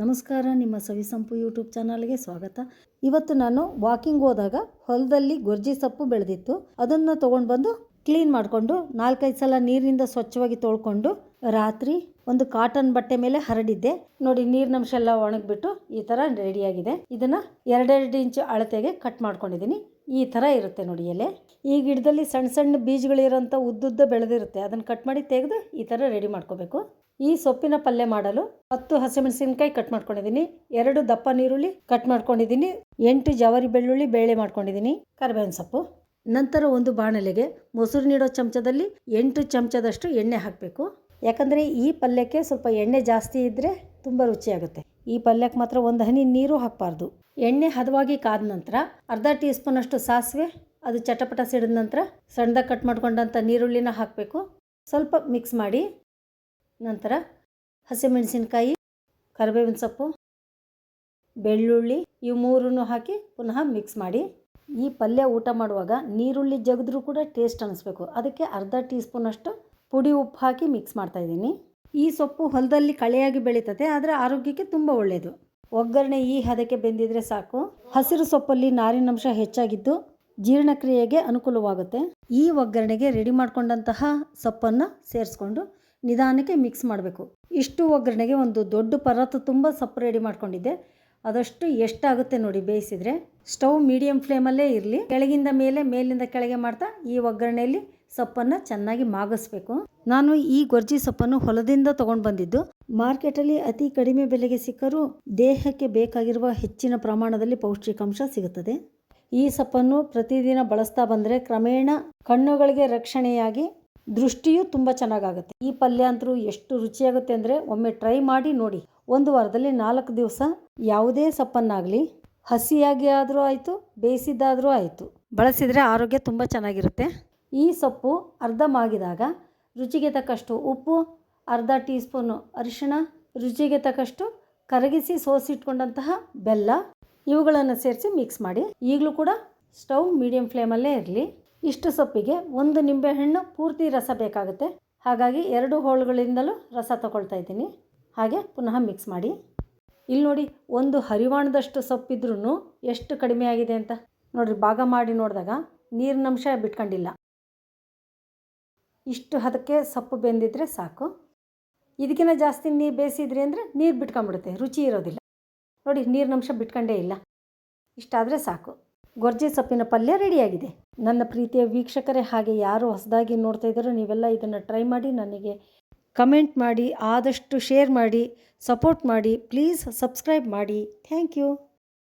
ನಮಸ್ಕಾರ, ನಿಮ್ಮ ಸವಿಸಂಪು ಯೂಟ್ಯೂಬ್ ಚಾನಲ್ಗೆ ಸ್ವಾಗತ. ಇವತ್ತು ನಾನು ವಾಕಿಂಗ್ ಹೋದಾಗ ಹೊಲದಲ್ಲಿ ಗೊರ್ಜಿ ಸೊಪ್ಪು ಬೆಳೆದಿತ್ತು. ಅದನ್ನು ತೊಗೊಂಡು ಬಂದು ಕ್ಲೀನ್ ಮಾಡಿಕೊಂಡು ನಾಲ್ಕೈದು ಸಲ ನೀರಿನಿಂದ ಸ್ವಚ್ಛವಾಗಿ ತೊಳ್ಕೊಂಡು ರಾತ್ರಿ ಒಂದು ಕಾಟನ್ ಬಟ್ಟೆ ಮೇಲೆ ಹರಡಿದ್ದೆ. ನೋಡಿ ನೀರಿನಂಶ ಎಲ್ಲ ಒಣಗಿಬಿಟ್ಟು ಈ ಥರ ರೆಡಿಯಾಗಿದೆ. ಇದನ್ನು ಎರಡೆರಡು ಇಂಚು ಅಳತೆಗೆ ಕಟ್ ಮಾಡ್ಕೊಂಡಿದ್ದೀನಿ. ಈ ಥರ ಇರುತ್ತೆ ನೋಡಿ ಎಲೆ. ಈ ಗಿಡದಲ್ಲಿ ಸಣ್ಣ ಸಣ್ಣ ಬೀಜಗಳಿರೋಂಥ ಉದ್ದುದ್ದ ಬೆಳೆದಿರುತ್ತೆ. ಅದನ್ನು ಕಟ್ ಮಾಡಿ ತೆಗೆದು ಈ ಥರ ರೆಡಿ ಮಾಡ್ಕೋಬೇಕು. ಈ ಸೊಪ್ಪಿನ ಪಲ್ಯ ಮಾಡಲು ಹತ್ತು ಹಸಿಮೆಣಸಿನಕಾಯಿ ಕಟ್ ಮಾಡ್ಕೊಂಡಿದ್ದೀನಿ, ಎರಡು ದಪ್ಪ ನೀರುಳ್ಳಿ ಕಟ್ ಮಾಡ್ಕೊಂಡಿದ್ದೀನಿ, ಎಂಟು ಜವಾರಿ ಬೆಳ್ಳುಳ್ಳಿ ಬೇಳೆ ಮಾಡ್ಕೊಂಡಿದ್ದೀನಿ, ಕರಿಬೇವಿನ ಸೊಪ್ಪು. ನಂತರ ಒಂದು ಬಾಣಲೆಗೆ ಮೊಸರು ನೀಡೋ ಚಮಚದಲ್ಲಿ ಎಂಟು ಚಮಚದಷ್ಟು ಎಣ್ಣೆ ಹಾಕಬೇಕು. ಯಾಕಂದರೆ ಈ ಪಲ್ಯಕ್ಕೆ ಸ್ವಲ್ಪ ಎಣ್ಣೆ ಜಾಸ್ತಿ ಇದ್ದರೆ ತುಂಬ ರುಚಿಯಾಗುತ್ತೆ. ಈ ಪಲ್ಯಕ್ಕೆ ಮಾತ್ರ ಒಂದು ಹನಿ ನೀರು ಹಾಕಬಾರ್ದು. ಎಣ್ಣೆ ಹದವಾಗಿ ಕಾದ ನಂತರ ಅರ್ಧ ಟೀ ಸ್ಪೂನಷ್ಟು ಸಾಸಿವೆ, ಅದು ಚಟಪಟ ಸಿಡಿದ ನಂತರ ಸಣ್ಣದಾಗಿ ಕಟ್ ಮಾಡ್ಕೊಂಡಂಥ ನೀರುಳ್ಳಿನ ಹಾಕಬೇಕು. ಸ್ವಲ್ಪ ಮಿಕ್ಸ್ ಮಾಡಿ ನಂತರ ಹಸಿಮೆಣಸಿನಕಾಯಿ, ಕರಿಬೇವಿನ ಸೊಪ್ಪು, ಬೆಳ್ಳುಳ್ಳಿ ಇವು ಮೂರನ್ನು ಹಾಕಿ ಪುನಃ ಮಿಕ್ಸ್ ಮಾಡಿ. ಈ ಪಲ್ಯ ಊಟ ಮಾಡುವಾಗ ನೀರುಳ್ಳಿ ಜಗದ್ರೂ ಕೂಡ ಟೇಸ್ಟ್ ಅನ್ನಿಸ್ಬೇಕು ಅದಕ್ಕೆ ಅರ್ಧ ಟೀ ಸ್ಪೂನಷ್ಟು ಪುಡಿ ಉಪ್ಪು ಹಾಕಿ ಮಿಕ್ಸ್ ಮಾಡ್ತಾಯಿದ್ದೀನಿ ಈ ಸೊಪ್ಪು ಹೊಲದಲ್ಲಿ ಕಳೆಯಾಗಿ ಬೆಳೀತದೆ, ಆದರೆ ಆರೋಗ್ಯಕ್ಕೆ ತುಂಬ ಒಳ್ಳೆಯದು ಒಗ್ಗರಣೆ ಈ ಹದಕ್ಕೆ ಬೆಂದಿದ್ರೆ ಸಾಕು. ಹಸಿರು ಸೊಪ್ಪಲ್ಲಿ ನಾರಿನಂಶ ಹೆಚ್ಚಾಗಿದ್ದು ಜೀರ್ಣಕ್ರಿಯೆಗೆ ಅನುಕೂಲವಾಗುತ್ತೆ. ಈ ಒಗ್ಗರಣೆಗೆ ರೆಡಿ ಮಾಡಿಕೊಂಡಂತಹ ಸೊಪ್ಪನ್ನು ಸೇರಿಸ್ಕೊಂಡು ನಿಧಾನಕ್ಕೆ ಮಿಕ್ಸ್ ಮಾಡಬೇಕು. ಇಷ್ಟು ಒಗ್ಗರಣೆಗೆ ಒಂದು ದೊಡ್ಡ ಪರತ್ತು ತುಂಬ ಸೊಪ್ಪು ರೆಡಿ ಮಾಡ್ಕೊಂಡಿದ್ದೆ. ಅದಷ್ಟು ಎಷ್ಟಾಗುತ್ತೆ ನೋಡಿ ಬೇಯಿಸಿದರೆ. ಸ್ಟವ್ ಮೀಡಿಯಂ ಫ್ಲೇಮಲ್ಲೇ ಇರಲಿ. ಕೆಳಗಿಂದ ಮೇಲೆ, ಮೇಲಿಂದ ಕೆಳಗೆ ಮಾಡ್ತಾ ಈ ಒಗ್ಗರಣೆಯಲ್ಲಿ ಸೊಪ್ಪನ್ನು ಚೆನ್ನಾಗಿ ಮಾಗಿಸ್ಬೇಕು. ನಾನು ಈ ಗೊರ್ಜಿ ಸೊಪ್ಪನ್ನು ಹೊಲದಿಂದ ತೊಗೊಂಡು ಬಂದಿದ್ದು. ಮಾರ್ಕೆಟಲ್ಲಿ ಅತಿ ಕಡಿಮೆ ಬೆಲೆಗೆ ಸಿಕ್ಕರೂ ದೇಹಕ್ಕೆ ಬೇಕಾಗಿರುವ ಹೆಚ್ಚಿನ ಪ್ರಮಾಣದಲ್ಲಿ ಪೌಷ್ಟಿಕಾಂಶ ಸಿಗುತ್ತದೆ. ಈ ಸೊಪ್ಪನ್ನು ಪ್ರತಿದಿನ ಬಳಸ್ತಾ ಬಂದರೆ ಕ್ರಮೇಣ ಕಣ್ಣುಗಳಿಗೆ ರಕ್ಷಣೆಯಾಗಿ ದೃಷ್ಟಿಯೂ ತುಂಬ ಚೆನ್ನಾಗಾಗುತ್ತೆ. ಈ ಪಲ್ಯ ಅಂತರೂ ಎಷ್ಟು ರುಚಿಯಾಗುತ್ತೆ ಅಂದರೆ ಒಮ್ಮೆ ಟ್ರೈ ಮಾಡಿ ನೋಡಿ. ಒಂದು ವಾರದಲ್ಲಿ ನಾಲ್ಕು ದಿವಸ ಯಾವುದೇ ಸೊಪ್ಪನ್ನಾಗಲಿ ಹಸಿಯಾಗಿ ಆದರೂ ಆಯಿತು, ಬೇಯಿಸಿದ್ದಾದರೂ ಆಯಿತು. ಬಳಸಿದರೆ ಆರೋಗ್ಯ ತುಂಬ ಚೆನ್ನಾಗಿರುತ್ತೆ. ಈ ಸೊಪ್ಪು ಅರ್ಧ ಮಾಗಿದಾಗ ರುಚಿಗೆ ತಕ್ಕಷ್ಟು ಉಪ್ಪು, ಅರ್ಧ ಟೀ ಸ್ಪೂನು ಅರಿಶಿಣ, ರುಚಿಗೆ ತಕ್ಕಷ್ಟು ಕರಗಿಸಿ ಸೋಸಿಟ್ಕೊಂಡಂತಹ ಬೆಲ್ಲ ಇವುಗಳನ್ನು ಸೇರಿಸಿ ಮಿಕ್ಸ್ ಮಾಡಿ. ಈಗಲೂ ಕೂಡ ಸ್ಟವ್ ಮೀಡಿಯಂ ಫ್ಲೇಮಲ್ಲೇ ಇರಲಿ. ಇಷ್ಟು ಸೊಪ್ಪಿಗೆ ಒಂದು ನಿಂಬೆಹಣ್ಣು ಪೂರ್ತಿ ರಸ ಬೇಕಾಗುತ್ತೆ. ಹಾಗಾಗಿ ಎರಡು ಹೋಳುಗಳಿಂದಲೂ ರಸ ತಗೊಳ್ತಾ ಇದ್ದೀನಿ. ಹಾಗೆ ಪುನಃ ಮಿಕ್ಸ್ ಮಾಡಿ. ಇಲ್ಲಿ ನೋಡಿ, ಒಂದು ಹರಿವಾಣದಷ್ಟು ಸೊಪ್ಪಿದ್ರೂ ಎಷ್ಟು ಕಡಿಮೆ ಆಗಿದೆ ಅಂತ. ನೋಡಿರಿ, ಭಾಗ ಮಾಡಿ ನೋಡಿದಾಗ ನೀರಿನಂಶ ಬಿಟ್ಕೊಂಡಿಲ್ಲ. ಇಷ್ಟು ಹದಕ್ಕೆ ಸೊಪ್ಪು ಬೆಂದಿದ್ರೆ ಸಾಕು. ಇದಕ್ಕಿಂತ ಜಾಸ್ತಿ ನೀರು ಬೇಯಿಸಿದ್ರಿ ಅಂದರೆ ನೀರು ಬಿಟ್ಕೊಂಡ್ಬಿಡುತ್ತೆ, ರುಚಿ ಇರೋದಿಲ್ಲ. ನೋಡಿ ನೀರಿನಂಶ ಬಿಟ್ಕೊಂಡೇ ಇಲ್ಲ. ಇಷ್ಟಾದರೆ ಸಾಕು. ಗೊರ್ಜಿ ಸೊಪ್ಪಿನ ಪಲ್ಯ ರೆಡಿಯಾಗಿದೆ. ನನ್ನ ಪ್ರೀತಿಯ ವೀಕ್ಷಕರೇ, ಹಾಗೆ ಯಾರು ಹೊಸದಾಗಿ ನೋಡ್ತಾ ಇದ್ದಾರೋ ನೀವೆಲ್ಲ ಇದನ್ನು ಟ್ರೈ ಮಾಡಿ, ನನಗೆ ಕಮೆಂಟ್ ಮಾಡಿ, ಆದಷ್ಟು ಶೇರ್ ಮಾಡಿ, ಸಪೋರ್ಟ್ ಮಾಡಿ, ಪ್ಲೀಸ್ ಸಬ್ಸ್ಕ್ರೈಬ್ ಮಾಡಿ. Thank you.